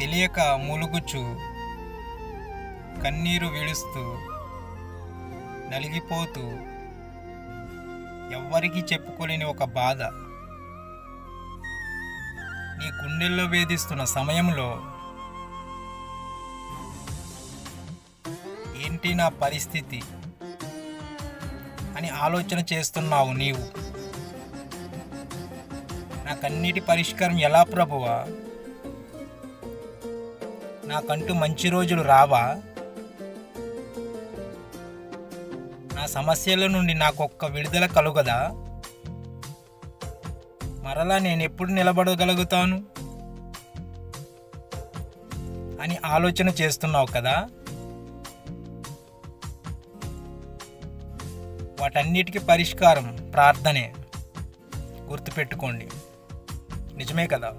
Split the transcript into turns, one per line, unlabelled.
తెలియక ములుగుచు కన్నీరు విడుస్తూ నలిగిపోతూ ఎవ్వరికీ చెప్పుకోలేని ఒక బాధ. నీ గుండెల్లో వేధిస్తున్న సమయంలో ఏంటి నా పరిస్థితి అని ఆలోచన చేస్తున్నావు నీవు. నాకన్నిటి పరిష్కారం ఎలా ప్రభువా? నాకంటూ మంచి రోజులు రావా? నా సమస్యల నుండి నాకు ఒక్క విడుదల కలుగదా? మరలా నేను ఎప్పుడు నిలబడగలుగుతాను? అని ఆలోచన చేస్తున్నావు కదా? వాటన్నిటికీ పరిష్కారం ప్రార్థనే. గుర్తుపెట్టుకోండి. నిజమే కదా?